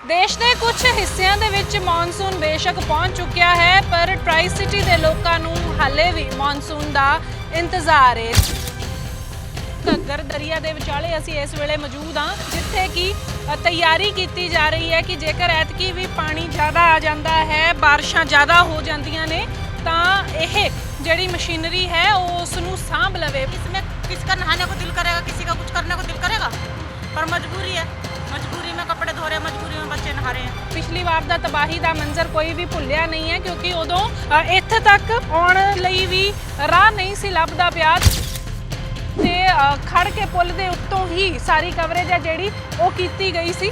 ਦੇਸ਼ ਦੇ ਕੁਝ ਹਿੱਸਿਆਂ ਦੇ ਵਿੱਚ ਮੌਨਸੂਨ ਬੇਸ਼ੱਕ ਪਹੁੰਚ ਚੁੱਕਿਆ ਹੈ, ਪਰ ਟ੍ਰਾਈ ਸਿਟੀ ਦੇ ਲੋਕਾਂ ਨੂੰ ਹਾਲੇ ਵੀ ਮੌਨਸੂਨ ਦਾ ਇੰਤਜ਼ਾਰ ਹੈ। ਘੱਗਰ ਦਰਿਆ ਦੇ ਵਿਚਾਲੇ ਅਸੀਂ ਇਸ ਵੇਲੇ ਮੌਜੂਦ ਹਾਂ, ਜਿੱਥੇ ਕਿ ਤਿਆਰੀ ਕੀਤੀ ਜਾ ਰਹੀ ਹੈ ਕਿ ਜੇਕਰ ਐਤਕੀ ਵੀ ਪਾਣੀ ਜ਼ਿਆਦਾ ਆ ਜਾਂਦਾ ਹੈ, ਬਾਰਿਸ਼ਾਂ ਜ਼ਿਆਦਾ ਹੋ ਜਾਂਦੀਆਂ ਨੇ, ਤਾਂ ਇਹ ਜਿਹੜੀ ਮਸ਼ੀਨਰੀ ਹੈ ਉਹ ਉਸ ਨੂੰ ਸਾਂਭ ਲਵੇ। ਇਸਮੇ ਕਿਸ ਕਾ ਨਹਾਣੇ ਕੋ ਦਿਲ ਕਰੇਗਾ, ਕਿਸੇ ਦਾ ਕੁਝ ਕਰਨੇ ਕੋ ਦਿਲ ਕਰੇਗਾ? ਪਰ ਮਜਬੂਰੀ ਹੈ। ਮਜਬੂਰੀ ਮੈਂ ਕੱਪੜੇ ਧੋ ਰਹੇ, ਮਜਬੂਰੀ ਪਿਛਲੀ ਵਾਰ ਦਾ ਤਬਾਹੀ ਦਾ ਮੰਜ਼ਰ ਕੋਈ ਵੀ ਭੁੱਲਿਆ ਨਹੀਂ ਹੈ, ਕਿਉਂਕਿ ਉਦੋਂ ਇੱਥੇ ਤੱਕ ਆਉਣ ਲਈ ਵੀ ਰਾਹ ਨਹੀਂ ਸੀ ਲੱਭਦਾ ਪਿਆ। ਤੇ ਖੜ ਕੇ ਪੁਲ ਦੇ ਉੱਤੋਂ ਹੀ ਸਾਰੀ ਕਵਰੇਜ ਹੈ ਜਿਹੜੀ ਉਹ ਕੀਤੀ ਗਈ ਸੀ।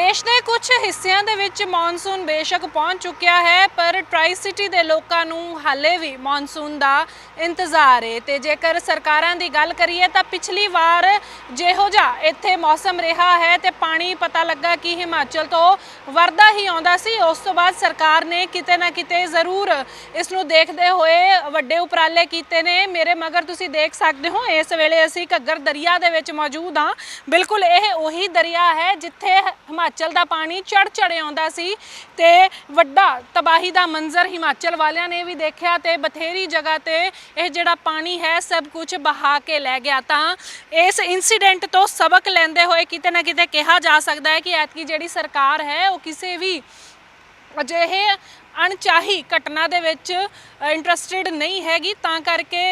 ਦੇਸ਼ ਦੇ ਕੁਝ ਹਿੱਸਿਆਂ ਦੇ ਵਿੱਚ ਮੌਨਸੂਨ ਬੇਸ਼ੱਕ ਪਹੁੰਚ ਚੁੱਕਿਆ ਹੈ, ਪਰ ਟ੍ਰਾਈ ਸਿਟੀ ਦੇ ਲੋਕਾਂ ਨੂੰ ਹਾਲੇ ਵੀ ਮੌਨਸੂਨ ਦਾ ਇੰਤਜ਼ਾਰ ਹੈ ਤੇ ਜੇਕਰ ਸਰਕਾਰਾਂ ਦੀ ਗੱਲ ਕਰੀਏ ਤਾਂ ਪਿਛਲੀ ਵਾਰ ਜਿਹੋ ਜਿਹਾ ਇੱਥੇ ਮੌਸਮ ਰਿਹਾ ਹੈ ਤੇ ਪਾਣੀ ਪਤਾ ਲੱਗਾ ਕਿ ਹਿਮਾਚਲ ਤੋਂ ਵਰਦਾ ਹੀ ਆਉਂਦਾ ਸੀ, ਉਸ ਤੋਂ ਬਾਅਦ ਸਰਕਾਰ ਨੇ ਕਿਤੇ ਨਾ ਕਿਤੇ ਜ਼ਰੂਰ ਇਸ ਨੂੰ ਦੇਖਦੇ ਹੋਏ ਵੱਡੇ ਉਪਰਾਲੇ ਕੀਤੇ ਨੇ। ਮੇਰੇ ਮਗਰ ਤੁਸੀਂ ਦੇਖ ਸਕਦੇ ਹੋ, ਇਸ ਵੇਲੇ ਅਸੀਂ ਘੱਗਰ ਦਰਿਆ ਦੇ ਵਿੱਚ ਮੌਜੂਦ ਹਾਂ। ਬਿਲਕੁਲ ਇਹ ਉਹੀ ਦਰਿਆ ਹੈ ਜਿੱਥੇ ਹਿਮਾਚਲ ਦਾ ਪਾਣੀ ਚੜ ਚੜ ਆਉਂਦਾ ਸੀ ਤੇ ਵੱਡਾ ਤਬਾਹੀ ਦਾ ਮੰਜ਼ਰ ਹਿਮਾਚਲ ਵਾਲਿਆਂ ਨੇ ਵੀ ਦੇਖਿਆ ਤੇ ਬਥੇਰੀ ਜਗ੍ਹਾ ਤੇ ਇਹ ਜਿਹੜਾ ਪਾਣੀ ਹੈ ਸਭ ਕੁਝ ਬਹਾ ਕੇ ਲੈ ਗਿਆ। ਤਾਂ ਇਸ ਇਨਸੀਡੈਂਟ ਤੋਂ ਸਬਕ ਲੈਂਦੇ ਹੋਏ ਕਿਤੇ ਨਾ ਕਿਤੇ ਕਿਹਾ ਜਾ ਸਕਦਾ ਹੈ ਕਿ ਐਤਕੀ ਜਿਹੜੀ ਸਰਕਾਰ ਹੈ ਉਹ ਕਿਸੇ ਵੀ ਅਜਿਹੇ ਅਣਚਾਹੀ ਘਟਨਾ ਦੇ ਵਿੱਚ ਇੰਟਰਸਟਿਡ ਨਹੀਂ ਹੈਗੀ, ਤਾਂ ਕਰਕੇ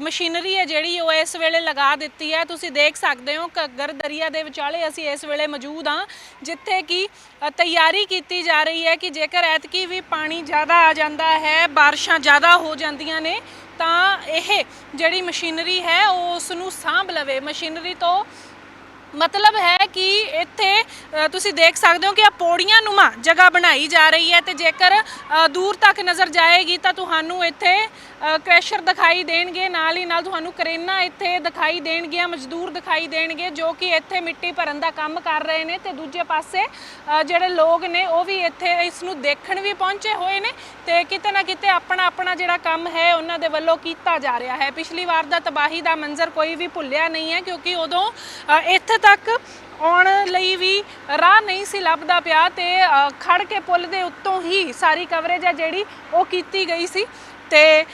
ਮਸ਼ੀਨਰੀ ਹੈ ਜਿਹੜੀ ਉਹ ਇਸ ਵੇਲੇ ਲਗਾ ਦਿੱਤੀ ਹੈ। ਤੁਸੀਂ ਦੇਖ ਸਕਦੇ ਹੋ ਘੱਗਰ ਦਰਿਆ ਦੇ ਵਿਚਾਲੇ ਅਸੀਂ ਇਸ ਵੇਲੇ ਮੌਜੂਦ ਹਾਂ, ਜਿੱਥੇ ਕਿ ਤਿਆਰੀ ਕੀਤੀ ਜਾ ਰਹੀ ਹੈ ਕਿ ਜੇਕਰ ਐਤਕੀ ਵੀ ਪਾਣੀ ਜ਼ਿਆਦਾ ਆ ਜਾਂਦਾ ਹੈ, ਬਾਰਿਸ਼ਾਂ ਜ਼ਿਆਦਾ ਹੋ ਜਾਂਦੀਆਂ ਨੇ, ਤਾਂ ਇਹ ਜਿਹੜੀ ਮਸ਼ੀਨਰੀ ਹੈ, ਉਹ ਉਸ ਨੂੰ ਸਾਂਭ ਲਵੇ। ਮਸ਼ੀਨਰੀ ਤੋਂ ਮਤਲਬ ਹੈ ਕਿ ਇੱਥੇ ਤੁਸੀਂ ਦੇਖ ਸਕਦੇ ਹੋ ਕਿ ਆ ਪੌੜੀਆਂ ਨੂੰਮਾ ਜਗ੍ਹਾ ਬਣਾਈ ਜਾ ਰਹੀ ਹੈ ਤੇ ਜੇਕਰ ਦੂਰ ਤੱਕ ਨਜ਼ਰ ਜਾਏਗੀ ਤਾਂ ਤੁਹਾਨੂੰ ਇੱਥੇ ਅ, ਕ੍ਰੈਸ਼ਰ ਦਿਖਾਈ ਦੇਣਗੇ ਨਾਲ ਹੀ ਨਾਲ ਤੁਹਾਨੂੰ ਕਰੇਨਾ ਇੱਥੇ ਦਿਖਾਈ ਦੇਣਗੀਆਂ ਮਜ਼ਦੂਰ ਦਿਖਾਈ ਦੇਣਗੇ ਜੋ ਕਿ ਇੱਥੇ ਮਿੱਟੀ ਭਰਨ ਦਾ ਕੰਮ ਕਰ ਰਹੇ ਨੇ ਤੇ ਦੂਜੇ ਪਾਸੇ ਜਿਹੜੇ ਲੋਕ ਨੇ ਉਹ ਵੀ ਇੱਥੇ ਇਸ ਨੂੰ ਦੇਖਣ ਵੀ ਪਹੁੰਚੇ ਹੋਏ ਨੇ ਤੇ ਕਿਤੇ ਨਾ ਕਿਤੇ ਆਪਣਾ ਆਪਣਾ ਜਿਹੜਾ ਕੰਮ ਹੈ ਉਹਨਾਂ ਦੇ ਵੱਲੋਂ ਕੀਤਾ ਜਾ ਰਿਹਾ ਹੈ। ਪਿਛਲੀ ਵਾਰ ਦਾ ਤਬਾਹੀ ਦਾ ਮੰਜ਼ਰ ਕੋਈ ਵੀ ਭੁੱਲਿਆ ਨਹੀਂ ਹੈ ਕਿਉਂਕਿ ਉਦੋਂ ਇੱਥੇ ਤੱਕ ਆਉਣ ਲਈ ਵੀ ਰਾਹ ਨਹੀਂ ਸੀ ਲੱਭਦਾ ਪਿਆ ਤੇ ਖੜ ਕੇ ਪੁਲ ਦੇ ਉੱਤੋਂ ਹੀ ਸਾਰੀ ਕਵਰੇਜ ਹੈ ਜਿਹੜੀ ਉਹ ਕੀਤੀ ਗਈ ਸੀ। ਤੇ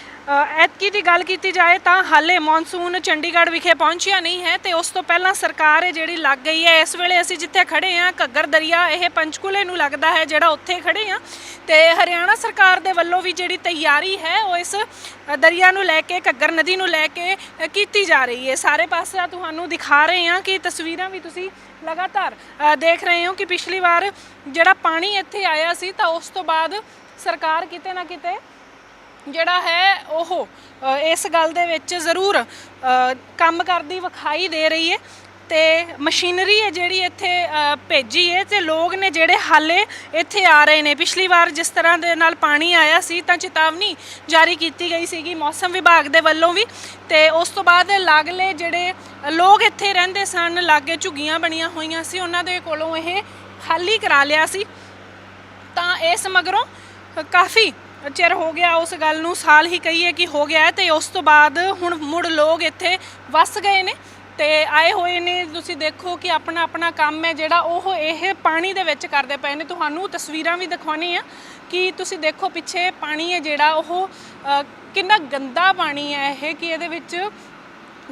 ਐਤਕੀ ਦੀ ਗੱਲ ਕੀਤੀ ਜਾਏ ਤਾਂ ਹਾਲੇ ਮੌਨਸੂਨ ਚੰਡੀਗੜ੍ਹ ਵਿਖੇ ਪਹੁੰਚਿਆ ਨਹੀਂ ਹੈ ਤੇ ਉਸ ਤੋਂ ਪਹਿਲਾਂ ਸਰਕਾਰ ਹੈ ਜਿਹੜੀ ਲੱਗ ਗਈ ਹੈ, ਇਸ ਵੇਲੇ ਅਸੀਂ ਜਿੱਥੇ ਖੜੇ ਹਾਂ, ਘੱਗਰ ਦਰਿਆ ਇਹ ਪੰਚਕੂਲੇ ਨੂੰ ਲੱਗਦਾ ਹੈ ਜਿਹੜਾ ਉੱਥੇ ਖੜੇ ਹਾਂ ਤੇ ਹਰਿਆਣਾ ਸਰਕਾਰ ਦੇ ਵੱਲੋਂ ਵੀ ਜਿਹੜੀ ਤਿਆਰੀ ਹੈ ਉਹ ਇਸ ਦਰਿਆ ਨੂੰ ਲੈ ਕੇ, ਘੱਗਰ ਨਦੀ ਨੂੰ ਲੈ ਕੇ ਕੀਤੀ ਜਾ ਰਹੀ ਹੈ। ਸਾਰੇ ਪਾਸੇ ਤੁਹਾਨੂੰ ਦਿਖਾ ਰਹੇ ਹਾਂ ਕਿ ਤਸਵੀਰਾਂ ਵੀ ਤੁਸੀਂ ਲਗਾਤਾਰ ਦੇਖ ਰਹੇ ਹੋ ਕਿ ਪਿਛਲੀ ਵਾਰ ਜਿਹੜਾ ਪਾਣੀ ਇੱਥੇ ਆਇਆ ਸੀ ਤਾਂ ਉਸ ਤੋਂ ਬਾਅਦ ਸਰਕਾਰ ਕਿਤੇ ਨਾ ਕਿਤੇ ਜਿਹੜਾ ਹੈ ਉਹ ਇਸ ਗੱਲ ਦੇ ਵਿੱਚ ਜ਼ਰੂਰ ਕੰਮ ਕਰਦੀ ਵਿਖਾਈ ਦੇ ਰਹੀ ਹੈ ਤੇ ਮਸ਼ੀਨਰੀ ਹੈ ਜਿਹੜੀ ਇੱਥੇ ਭੇਜੀ ਹੈ ਤੇ ਲੋਕ ਨੇ ਜਿਹੜੇ ਹਾਲੇ ਇੱਥੇ ਆ ਰਹੇ ਨੇ। ਪਿਛਲੀ ਵਾਰ ਜਿਸ ਤਰ੍ਹਾਂ ਦੇ ਨਾਲ ਪਾਣੀ ਆਇਆ ਸੀ ਤਾਂ ਚੇਤਾਵਨੀ ਜਾਰੀ ਕੀਤੀ ਗਈ ਸੀਗੀ ਮੌਸਮ ਵਿਭਾਗ ਦੇ ਵੱਲੋਂ ਵੀ ਤੇ ਉਸ ਤੋਂ ਬਾਅਦ ਲਾਗਲੇ ਜਿਹੜੇ ਲੋਕ ਇੱਥੇ ਰਹਿੰਦੇ ਸਨ, ਲਾਗੇ ਝੁੱਗੀਆਂ ਬਣੀਆਂ ਹੋਈਆਂ ਸੀ, ਉਹਨਾਂ ਦੇ ਕੋਲੋਂ ਇਹ ਖਾਲੀ ਕਰਾ ਲਿਆ ਸੀ। ਤਾਂ ਇਸ ਮਗਰੋਂ ਕਾਫੀ ਚਿਰ ਹੋ ਗਿਆ ਉਸ ਗੱਲ ਨੂੰ ਸਾਲ ਹੀ ਕਹੀਏ ਕਿ ਹੋ ਗਿਆ ਹੈ ਤੇ ਉਸ ਤੋਂ ਬਾਅਦ ਹੁਣ ਮੁੜ ਲੋਕ ਇੱਥੇ ਵਸ ਗਏ ਨੇ ਤੇ ਆਏ ਹੋਏ ਨੇ। ਤੁਸੀਂ ਦੇਖੋ ਕਿ ਆਪਣਾ ਆਪਣਾ ਕੰਮ ਹੈ ਜਿਹੜਾ ਉਹ ਇਹ ਪਾਣੀ ਦੇ ਵਿੱਚ ਕਰਦੇ ਪਏ ਨੇ। ਤੁਹਾਨੂੰ ਤਸਵੀਰਾਂ ਵੀ ਦਿਖਾਉਣੀ ਆ ਕਿ ਤੁਸੀਂ ਦੇਖੋ ਪਿੱਛੇ ਪਾਣੀ ਹੈ ਜਿਹੜਾ ਉਹ ਅ, ਕਿੰਨਾ ਗੰਦਾ ਪਾਣੀ ਹੈ ਇਹ ਕਿ ਇਹਦੇ ਵਿੱਚ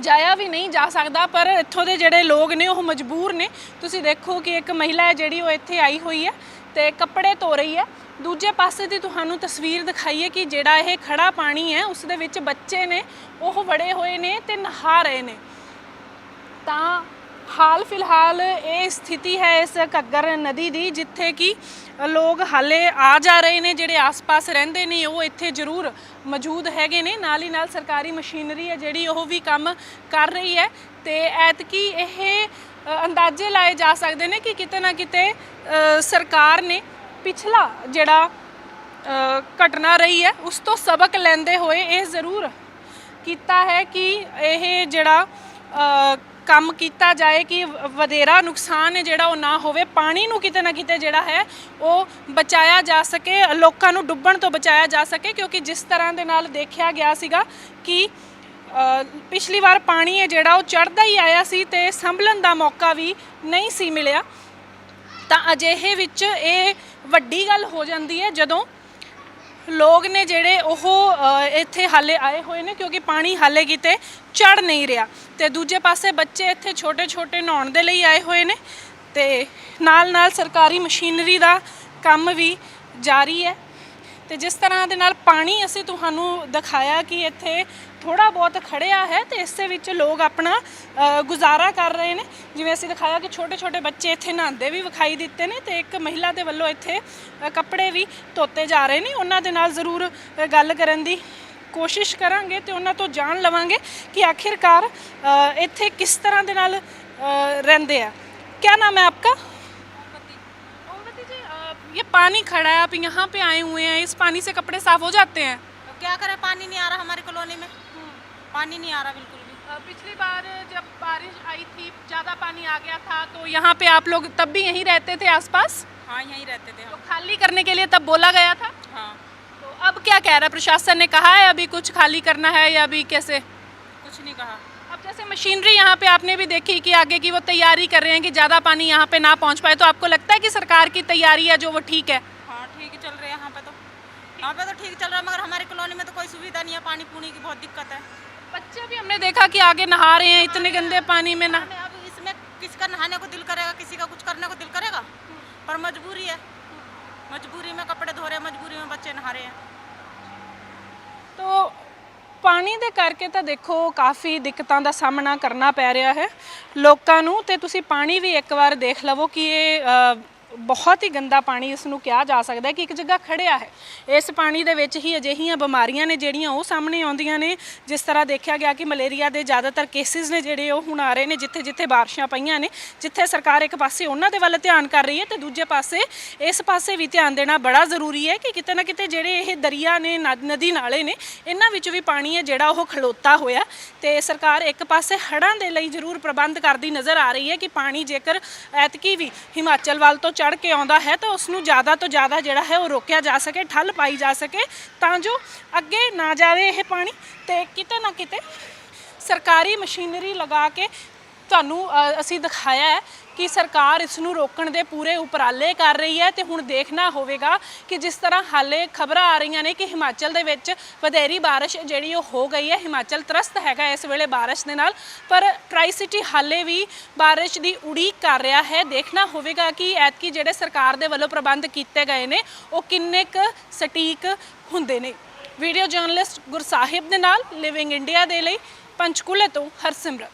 ਜਾਇਆ ਵੀ ਨਹੀਂ ਜਾ ਸਕਦਾ ਪਰ ਇੱਥੋਂ ਦੇ ਜਿਹੜੇ ਲੋਕ ਨੇ ਉਹ ਮਜਬੂਰ ਨੇ। ਤੁਸੀਂ ਦੇਖੋ ਕਿ ਇੱਕ ਮਹਿਲਾ ਹੈ ਜਿਹੜੀ ਉਹ ਇੱਥੇ ਆਈ ਹੋਈ ਹੈ ਤੇ ਕੱਪੜੇ ਧੋ ਰਹੀ ਹੈ। ਦੂਜੇ ਪਾਸੇ ਦੀ ਤੁਹਾਨੂੰ ਤਸਵੀਰ ਦਿਖਾਈਏ ਕਿ ਜਿਹੜਾ ਇਹ ਖੜਾ ਪਾਣੀ ਹੈ, ਉਸ ਦੇ ਵਿੱਚ ਬੱਚੇ ਨੇ, ਉਹ ਵੜੇ ਹੋਏ ਨੇ ਤੇ ਨਹਾ ਰਹੇ ਨੇ। ਤਾਂ ਹਾਲ ਫਿਲਹਾਲ ਇਹ ਸਥਿਤੀ ਹੈ ਇਸ ਘੱਗਰ ਨਦੀ ਦੀ, ਜਿੱਥੇ ਕਿ ਲੋਕ ਹਾਲੇ ਆ ਜਾ ਰਹੇ ਨੇ, ਜਿਹੜੇ ਆਸ-ਪਾਸ ਰਹਿੰਦੇ ਨੇ, ਉਹ ਇੱਥੇ ਜ਼ਰੂਰ ਮੌਜੂਦ ਹੈਗੇ ਨੇ। ਨਾਲ ਹੀ ਨਾਲ ਸਰਕਾਰੀ ਮਸ਼ੀਨਰੀ ਹੈ ਜਿਹੜੀ ਉਹ ਵੀ ਕੰਮ ਕਰ ਰਹੀ ਹੈ। ਤੇ ਐਤਕੀ ਇਹ ਅੰਦਾਜ਼ੇ ਲਾਏ ਜਾ ਸਕਦੇ ਨੇ ਕਿ ਕਿਤੇ ਨਾ ਕਿਤੇ ਸਰਕਾਰ ਨੇ ਪਿਛਲਾ ਜਿਹੜਾ ਘਟਨਾ ਰਹੀ ਹੈ, ਉਸ ਤੋਂ ਸਬਕ ਲੈਂਦੇ ਹੋਏ ਇਹ ਜ਼ਰੂਰ ਕੀਤਾ ਹੈ ਕਿ ਇਹ ਜਿਹੜਾ ਕੰਮ ਕੀਤਾ ਜਾਏ ਕਿ ਵਧੇਰਾ ਨੁਕਸਾਨ ਹੈ ਜਿਹੜਾ ਉਹ ਨਾ ਹੋਵੇ, ਪਾਣੀ ਨੂੰ ਕਿਤੇ ਨਾ ਕਿਤੇ ਜਿਹੜਾ ਹੈ, ਉਹ ਬਚਾਇਆ ਜਾ ਸਕੇ, ਲੋਕਾਂ ਨੂੰ ਡੁੱਬਣ ਤੋਂ ਬਚਾਇਆ ਜਾ ਸਕੇ, ਕਿਉਂਕਿ ਜਿਸ ਤਰ੍ਹਾਂ ਦੇ ਨਾਲ ਦੇਖਿਆ ਗਿਆ ਸੀਗਾ ਕਿ ਪਿਛਲੀ ਵਾਰ ਪਾਣੀ ਹੈ ਜਿਹੜਾ, ਉਹ ਚੜਦਾ ਹੀ ਆਇਆ ਸੀ ਤੇ ਸੰਭਲਣ ਦਾ ਮੌਕਾ ਵੀ ਨਹੀਂ ਸੀ ਮਿਲਿਆ। ਤਾਂ ਅਜਿਹੇ ਵਿੱਚ ਇਹ ਵੱਡੀ ਗੱਲ ਹੋ ਜਾਂਦੀ ਹੈ, ਜਦੋਂ ਲੋਕ ਨੇ ਜਿਹੜੇ ਉਹ ਇੱਥੇ ਹਾਲੇ ਆਏ ਹੋਏ ਨੇ, ਕਿਉਂਕਿ ਪਾਣੀ ਹਾਲੇ ਕਿਤੇ ਚੜ ਨਹੀਂ ਰਿਹਾ। ਤੇ ਦੂਜੇ ਪਾਸੇ ਬੱਚੇ ਇੱਥੇ ਛੋਟੇ ਛੋਟੇ ਨਹਾਉਣ ਦੇ ਲਈ ਆਏ ਹੋਏ ਨੇ ਤੇ ਨਾਲ ਨਾਲ ਸਰਕਾਰੀ ਮਸ਼ੀਨਰੀ ਦਾ ਕੰਮ ਵੀ ਜਾਰੀ ਹੈ। ਤੇ ਜਿਸ ਤਰ੍ਹਾਂ ਦੇ ਨਾਲ ਪਾਣੀ ਅਸੀਂ ਤੁਹਾਨੂੰ ਦਿਖਾਇਆ ਕਿ ਇੱਥੇ ਥੋੜਾ ਬਹੁਤ ਖੜਿਆ ਹੈ ਤੇ ਇਸ ਦੇ ਵਿੱਚ ਲੋਕ ਆਪਣਾ ਅ, ਗੁਜ਼ਾਰਾ ਕਰ ਰਹੇ ਨੇ ਜਿਵੇਂ ਅਸੀਂ ਦਿਖਾਇਆ ਕਿ ਛੋਟੇ ਛੋਟੇ ਬੱਚੇ ਇੱਥੇ ਨਹਾਉਂਦੇ ਵੀ ਵਿਖਾਈ ਦਿੱਤੇ ਨੇ ਤੇ ਇੱਕ ਮਹਿਲਾ ਦੇ ਵੱਲੋਂ ਇੱਥੇ ਅ, ਕੱਪੜੇ ਵੀ ਧੋਤੇ ਜਾ ਰਹੇ ਨੇ ਉਹਨਾਂ ਦੇ ਨਾਲ ਜ਼ਰੂਰ ਅ, ਗੱਲ ਕਰਨ ਦੀ ਕੋਸ਼ਿਸ਼ ਕਰਾਂਗੇ ਤੇ ਉਹਨਾਂ ਤੋਂ ਜਾਣ ਲਵਾਂਗੇ ਕਿ ਆਖਿਰਕਾਰ ਅ, ਇੱਥੇ ਕਿਸ ਤਰ੍ਹਾਂ ਦੇ ਨਾਲ ਅ, ਰਹਿੰਦੇ ਆ क्या नाम है आपका ओमवती जी अ, ये पानी खड़ा है आप यहाँ पे आए हुए हैं इस पानी से कपड़े साफ हो जाते हैं तो क्या करें पानी नहीं आ रहा हमारी कॉलोनी में पानी नहीं आ रहा बिल्कुल भी। पिछली बार जब बारिश आई थी ज़्यादा पानी आ गया था तो यहाँ पे आप लोग तब भी यहीं रहते थे आसपास? हाँ यहीं रहते थे तो खाली करने के लिए तब बोला गया था? हाँ। तो अब क्या कह रहा है? प्रशासन ने कहा है अभी कुछ खाली करना है या अभी कैसे? कुछ नहीं कहा। अब जैसे मशीनरी यहाँ पे आपने भी देखी कि आगे की वो तैयारी कर रहे हैं कि ज़्यादा पानी यहाँ पे ना पहुँच पाए तो आपको लगता है कि सरकार की तैयारी है जो वो ठीक है? हाँ ठीक चल रहे हैं यहाँ पे तो। यहाँ पे तो ठीक चल रहा है मगर हमारी कॉलोनी में तो कोई सुविधा नहीं है पानी पूनी की बहुत दिक्कत है। बच्चे भी हमने देखा कि आगे नहा रहे हैं इतने गंदे पानी में ना हमें अब इसमें किसका नहाने को दिल करेगा किसी का कुछ करने को दिल करेगा पर मजबूरी है मजबूरी में कपड़े धो रहे हैं मजबूरी में बच्चे नहा रहे हैं ਤੋ ਪਾਣੀ ਦੇ ਕਰਕੇ ਤਾਂ ਦੇਖੋ ਕਾਫੀ ਦਿੱਕਤਾਂ ਦਾ ਸਾਹਮਣਾ ਕਰਨਾ ਪੈ ਰਿਹਾ ਹੈ ਲੋਕਾਂ ਨੂੰ ਤੇ ਤੁਸੀਂ ਪਾਣੀ ਵੀ ਇੱਕ ਵਾਰ ਦੇਖ ਲਵੋ ਕਿ ਇਹ ਅ, ਬਹੁਤ ਹੀ ਗੰਦਾ ਪਾਣੀ ਇਸ ਨੂੰ ਕਿਹਾ ਜਾ ਸਕਦਾ ਕਿ ਇੱਕ ਜਗ੍ਹਾ ਖੜਿਆ ਹੈ। ਇਸ ਪਾਣੀ ਦੇ ਵਿੱਚ ਹੀ ਅਜਿਹੀਆਂ ਬਿਮਾਰੀਆਂ ਨੇ ਜਿਹੜੀਆਂ ਉਹ ਸਾਹਮਣੇ ਆਉਂਦੀਆਂ ਨੇ। ਜਿਸ ਤਰ੍ਹਾਂ ਦੇਖਿਆ ਗਿਆ ਕਿ ਮਲੇਰੀਆ ਦੇ ਜ਼ਿਆਦਾਤਰ ਕੇਸਿਸ ਨੇ ਜਿਹੜੇ ਉਹ ਹੁਣ ਆ ਰਹੇ ਨੇ ਜਿੱਥੇ ਜਿੱਥੇ ਬਾਰਿਸ਼ਾਂ ਪਈਆਂ ਨੇ, ਜਿੱਥੇ ਸਰਕਾਰ ਇੱਕ ਪਾਸੇ ਉਹਨਾਂ ਦੇ ਵੱਲ ਧਿਆਨ ਕਰ ਰਹੀ ਹੈ ਤੇ ਦੂਜੇ ਪਾਸੇ ਇਸ ਪਾਸੇ ਵੀ ਧਿਆਨ ਦੇਣਾ ਬੜਾ ਜ਼ਰੂਰੀ ਹੈ ਕਿ ਕਿਤੇ ਨਾ ਕਿਤੇ ਜਿਹੜੇ ਇਹ ਦਰਿਆ ਨੇ, ਨਦੀ ਨਾਲੇ ਨੇ, ਇਹਨਾਂ ਵਿੱਚ ਵੀ ਪਾਣੀ ਹੈ ਜਿਹੜਾ ਉਹ ਖਲੋਤਾ ਹੋਇਆ। ਤੇ ਸਰਕਾਰ ਇੱਕ ਪਾਸੇ ਹੜ੍ਹਾਂ ਦੇ ਲਈ ਜ਼ਰੂਰ ਪ੍ਰਬੰਧ ਕਰਦੀ ਨਜ਼ਰ ਆ ਰਹੀ ਹੈ ਕਿ ਪਾਣੀ ਜੇਕਰ ਐਤਕੀ ਵੀ ਹਿਮਾਚਲ ਵੱਲ ਤੋਂ ਚੜ ਕੇ ਆਉਂਦਾ ਹੈ ਤਾਂ ਉਸ ਨੂੰ ਜ਼ਿਆਦਾ ਤੋਂ ਜ਼ਿਆਦਾ ਜਿਹੜਾ ਹੈ ਉਹ ਰੋਕਿਆ ਜਾ ਸਕੇ, ਠੱਲ ਪਾਈ ਜਾ ਸਕੇ ਤਾਂ ਜੋ ਅੱਗੇ ਨਾ ਜਾਵੇ ਇਹ ਪਾਣੀ ਤੇ ਕਿਤੇ ਨਾ ਕਿਤੇ ਸਰਕਾਰੀ ਮਸ਼ੀਨਰੀ ਲਗਾ ਕੇ ਤੁਹਾਨੂੰ ਅਸੀਂ ਦਿਖਾਇਆ ਹੈ ਕਿ ਸਰਕਾਰ ਇਸ ਨੂੰ ਰੋਕਣ ਦੇ ਪੂਰੇ ਉਪਰਾਲੇ ਕਰ ਰਹੀ ਹੈ ਤੇ ਹੁਣ ਦੇਖਣਾ ਹੋਵੇਗਾ ਕਿ ਜਿਸ ਤਰ੍ਹਾਂ ਹਾਲੇ ਖਬਰਾਂ ਆ ਰਹੀਆਂ ਨੇ ਕਿ ਹਿਮਾਚਲ ਦੇ ਵਿੱਚ ਵਧੇਰੀ ਬਾਰਿਸ਼ ਜਿਹੜੀ ਉਹ ਹੋ ਗਈ ਹੈ, ਹਿਮਾਚਲ ਤਰਸਤ ਹੈਗਾ ਇਸ ਵੇਲੇ ਬਾਰਿਸ਼ ਦੇ ਨਾਲ, ਪਰ ਟਰਾਈ ਸਿਟੀ ਹਾਲੇ ਵੀ ਬਾਰਿਸ਼ ਦੀ ਉਡੀਕ ਕਰ ਰਿਹਾ ਹੈ। ਦੇਖਣਾ ਹੋਵੇਗਾ ਕਿ ਐਤਕੀ ਜਿਹੜੇ ਸਰਕਾਰ ਦੇ ਵੱਲੋਂ ਪ੍ਰਬੰਧ ਕੀਤੇ ਗਏ ਨੇ, ਉਹ ਕਿੰਨੇ ਕੁ ਸਟੀਕ ਹੁੰਦੇ ਨੇ। ਵੀਡੀਓ ਜਰਨਲਿਸਟ ਗੁਰਸਾਹਿਬ ਦੇ ਨਾਲ ਲਿਵਿੰਗ ਇੰਡੀਆ ਦੇ ਲਈ, ਪੰਚਕੂਲੇ ਤੋਂ ਹਰਸਿਮਰਤ।